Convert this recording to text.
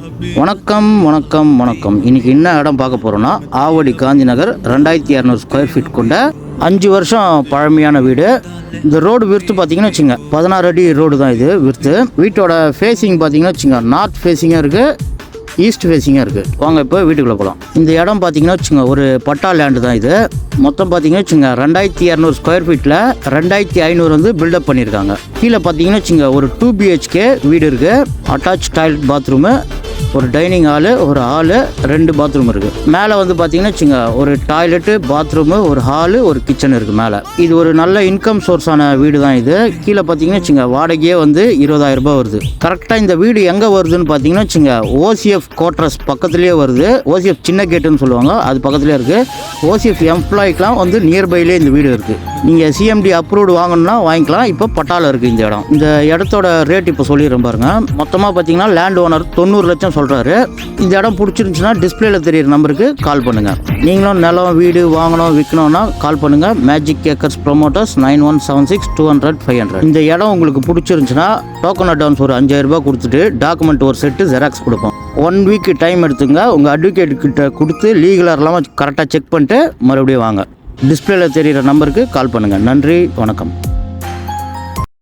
வணக்கம் வணக்கம் வணக்கம். இன்னைக்கு என்ன இடம் பார்க்க போறோம்னா ஆவடி காந்தி நகர் ரெண்டாயிரத்தி இரநூறு ஸ்கொயர் ஃபீட் கொண்ட அஞ்சு வருஷம் பழமையான வீடு. இந்த ரோடு விருத்து பார்த்தீங்கன்னா வச்சுங்க பதினாறு அடி ரோடு தான் இது விருத்து வீட்டோட ஃபேஸிங் பார்த்தீங்கன்னா வச்சுங்க நார்த் ஃபேஸிங்காக இருக்குது ஈஸ்ட் ஃபேஸிங்காக இருக்குது வாங்க இப்போ வீட்டுக்குள்ளே போகலாம் இந்த இடம் பார்த்தீங்கன்னா வச்சுங்க ஒரு பட்டா லேண்டு தான் இது. மொத்தம் பார்த்தீங்கன்னா வச்சுங்க ரெண்டாயிரத்தி இரநூறு ஸ்கொயர் ஃபீட்டில் ரெண்டாயிரத்தி ஐநூறு வந்து பில்டப் பண்ணியிருக்காங்க. கீழே பார்த்தீங்கன்னா வச்சுங்க ஒரு டூ பிஹெச்கே வீடு இருக்குது அட்டாச் டாய்லெட் பாத்ரூமு ஒரு டைனிங் ஹாலு ஒரு ஹாலு ரெண்டு பாத்ரூம் இருக்குது மேலே வந்து பார்த்தீங்கன்னா வச்சுங்க ஒரு டாய்லெட்டு பாத்ரூமு ஒரு ஹாலு ஒரு கிச்சன் இருக்குது மேலே. இது ஒரு நல்ல இன்கம் சோர்ஸான வீடு தான் இது. கீழே பார்த்தீங்கன்னா வச்சுங்க வாடகையே வந்து இருபதாயிரம் ரூபாய் வருது. கரெக்டாக இந்த வீடு எங்கே வருதுன்னு பார்த்தீங்கன்னா வச்சுங்க ஓசிஎஃப் கோட்ரஸ் பக்கத்துலேயே வருது. ஓசிஎஃப் சின்ன கேட்டுன்னு சொல்லுவாங்க அது பக்கத்துலேயே இருக்குது ஓசிஎஃப் எம்ப்ளாய்க்கெலாம் வந்து நியர்பைலேயே இந்த வீடு இருக்குது நீங்கள் சிஎம்டி அப்ரூவ்டு வாங்கணும்னா வாங்கிக்கலாம். இப்போ பட்டாளம் இருக்குது இந்த இடம். இந்த இடத்தோட ரேட் இப்போ சொல்லிடுறேன் பாருங்கள் மொத்தமாக பார்த்தீங்கன்னா லேண்ட் ஓனர் தொண்ணூறு லட்சம் சொல்கிறாரு இந்த இடம் பிடிச்சிருந்துச்சுன்னா டிஸ்பிளேல தெரியுற நம்பருக்கு கால் பண்ணுங்கள் நீங்களும் நிலம் வீடு வாங்கணும் விற்கணும்னா கால் பண்ணுங்கள் magic cakers promoters nine one seven six two hundred five hundred இந்த இடம் உங்களுக்கு பிடிச்சிருந்துச்சுன்னா டோக்கன் அட்வான்ஸ் ஒரு அஞ்சாயிரம் ரூபாய் கொடுத்துட்டு டாக்குமெண்ட் ஒரு செட்டு ஜெராக்ஸ் கொடுப்போம். ஒன் வீக் டைம் எடுத்துங்க உங்கள் அட்வொகேட் கிட்ட கொடுத்து லீகலாக இல்லாமல் கரெக்டாக செக் பண்ணிட்டு மறுபடியும் வாங்க. டிஸ்பிளேல தெரிகிற நம்பருக்கு கால் பண்ணுங்கள் நன்றி வணக்கம்.